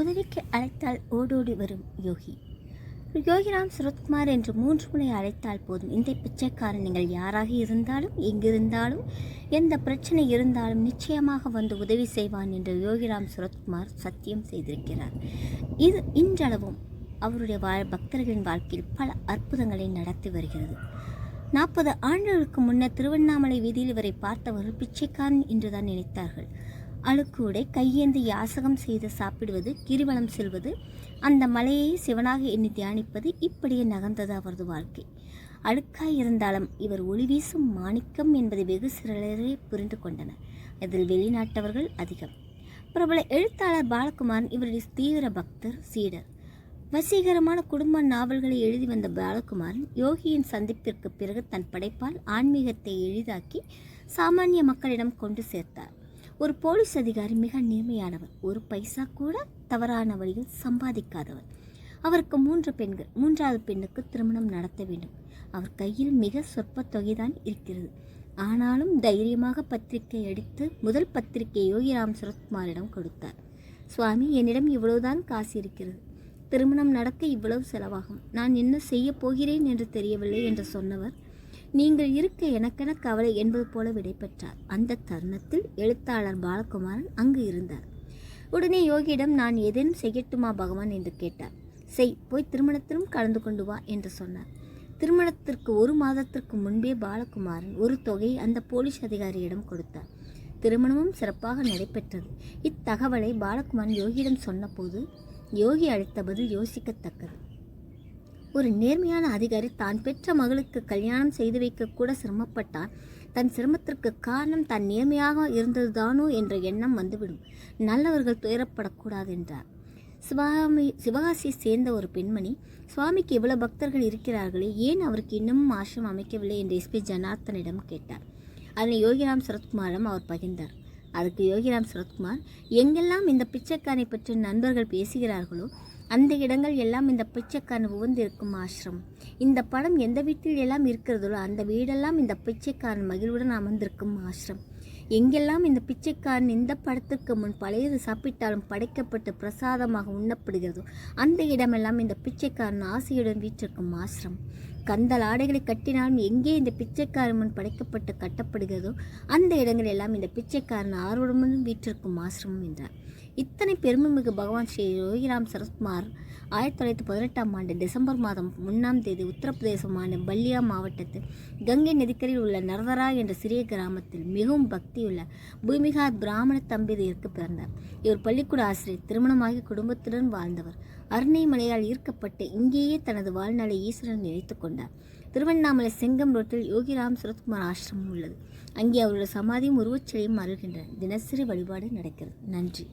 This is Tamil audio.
உதவிக்கு அழைத்தால் ஓடோடி வரும் யோகி. யோகிராம் சுரத்குமார் என்று மூன்று முறை அழைத்தால் போதும். இந்த பிச்சைக்காரன் நீங்கள் யாராக இருந்தாலும் எங்கிருந்தாலும் எந்த பிரச்சனை இருந்தாலும் நிச்சயமாக வந்து உதவி செய்வான் என்று யோகிராம் சுரத்குமார் சத்தியம் செய்திருக்கிறார். இது இன்றளவும் அவருடைய வாழ் பக்தர்களின் வாழ்க்கையில் பல அற்புதங்களை நடத்தி வருகிறது. நாற்பது ஆண்டுகளுக்கு முன்னர் திருவண்ணாமலை வீதியில் இவரை பார்த்தவர்கள் பிச்சைக்காரன் என்றுதான் நினைத்தார்கள். அழுக்கூடை கையேந்தி யாசகம் செய்து சாப்பிடுவது கிரிவலம் செல்வது அந்த மலையை சிவனாக எண்ணி தியானிப்பது இப்படியே நகர்ந்தது அவரது வாழ்க்கை. அழுக்காய் இருந்தாலும் இவர் ஒளி வீசும் மாணிக்கம் என்பதை வெகு சிலரே புரிந்து கொண்டனர். இதில் வெளிநாட்டவர்கள் அதிகம். பிரபல எழுத்தாளர் பாலகுமாரன் இவருடைய தீவிர பக்தர் சீடர். வசீகரமான குடும்ப நாவல்களை எழுதி வந்த பாலகுமாரன் யோகியின் சந்திப்பிற்கு பிறகு தன் படைப்பால் ஆன்மீகத்தை எளிதாக்கி சாமானிய மக்களிடம் கொண்டு சேர்த்தார். ஒரு போலீஸ் அதிகாரி மிக நேர்மையானவர் ஒரு பைசா கூட தவறான வழியில் சம்பாதிக்காதவர் அவருக்கு மூன்று பெண்கள் மூன்றாவது பெண்ணுக்கு திருமணம் நடத்த வேண்டும். அவர் கையில் மிக சொற்ப தொகைதான் இருக்கிறது. ஆனாலும் தைரியமாக பத்திரிகை அடித்து முதல் பத்திரிகை யோகிராம் சுரத்குமாரிடம் கொடுத்தார். சுவாமி என்னிடம் இவ்வளவுதான் காசு இருக்கிறது. திருமணம் நடக்க இவ்வளவு செலவாகும். நான் என்ன செய்ய போகிறேன் என்று தெரியவில்லை என்று சொன்னவர் நீங்கள் இருக்க எனக்கென கவலை என்பது போல விடைபெற்றார். அந்த தருணத்தில் எழுத்தாளர் பாலகுமாரன் அங்கு இருந்தார். உடனே யோகியிடம் நான் ஏதேனும் செய்யட்டுமா பகவான் என்று கேட்டார். செய் போய் திருமணத்திலும் கலந்து கொண்டு வா என்று சொன்னார். திருமணத்திற்கு ஒரு மாதத்திற்கு முன்பே பாலகுமாரன் ஒரு தொகையை அந்த போலீஸ் அதிகாரியிடம் கொடுத்தார். திருமணமும் சிறப்பாக நடைபெற்றது. இத்தகவலை பாலகுமாரன் யோகியிடம் சொன்னபோது யோகி அளித்த பதில் யோசிக்கத்தக்கது. ஒரு நேர்மையான அதிகாரி தான் பெற்ற மகளுக்கு கல்யாணம் செய்து வைக்க கூட சிரமப்பட்டான். தன் சிரமத்திற்கு காரணம் தான் நேர்மையாக இருந்ததுதானோ என்ற எண்ணம் வந்துவிடும். நல்லவர்கள் துயரப்படக்கூடாது என்றார். சிவகாமி சிவகாசியை சேர்ந்த ஒரு பெண்மணி சுவாமிக்கு இவ்வளவு பக்தர்கள் இருக்கிறார்களே ஏன் அவருக்கு இன்னமும் ஆசிரம் அமைக்கவில்லை? என்று எஸ்பி ஜனார்த்தனிடம் கேட்டார். அதனை யோகிராம் சரத்குமாரிடம் அவர் பகிர்ந்தார். அதுக்கு யோகிராம் சரத்குமார் எங்கெல்லாம் இந்த பிச்சைக்காரை பற்றி நண்பர்கள் பேசுகிறார்களோ அந்த இடங்கள் எல்லாம் இந்த பிச்சைக்காரன் உவந்திருக்கும் ஆசிரம். இந்த படம் எந்த வீட்டில் எல்லாம் இருக்கிறதோ அந்த வீடெல்லாம் இந்த பிச்சைக்காரன் மகிழ்வுடன் அமர்ந்திருக்கும் ஆசிரம். எங்கெல்லாம் இந்த பிச்சைக்காரன் இந்த படத்துக்கு முன் பழையது சாப்பிட்டாலும் படைக்கப்பட்டு பிரசாதமாக உண்ணப்படுகிறதோ அந்த இடமெல்லாம் இந்த பிச்சைக்காரன் ஆசையுடன் வீற்றிருக்கும் ஆசிரம். கந்தலாடைகளை கட்டினாலும் எங்கே இந்த பிச்சைக்காரன் முன் படைக்கப்பட்டு கட்டப்படுகிறதோ அந்த இடங்கள் எல்லாம் இந்த பிச்சைக்காரன் ஆர்வமுடன் வீற்றிருக்கும் ஆசிரமம் என்றார். இத்தனை பெருமைமிகு பகவான் ஸ்ரீ ரோஹிராம் சரத்குமார் ஆயிரத்தி தொள்ளாயிரத்தி பதினெட்டாம் ஆண்டு டிசம்பர் மாதம் ஒன்றாம் தேதி உத்தரப்பிரதேசமான பல்லியா மாவட்டத்தில் கங்கை நதிக்கரையில் உள்ள நர்வரா என்ற சிறிய கிராமத்தில் மிகவும் பக்தியுள்ள பூமிகா பிராமண தம்பதியருக்கு பிறந்தார். இவர் பள்ளிக்கூட ஆசிரியர் திருமணமாகி குடும்பத்துடன் வாழ்ந்தவர். அருணை மலையால் ஈர்க்கப்பட்டு இங்கேயே தனது வாழ்நாளை ஈஸ்வரன் நினைத்து கொண்டார். திருவண்ணாமலை செங்கம் ரோட்டில் யோகிராம் சுரத்குமார் ஆசிரமம் உள்ளது. அங்கே அவருடைய சமாதியும் உருவச்சிலையும் அருகின்றன தினசரி வழிபாடு நடக்கிறது. நன்றி.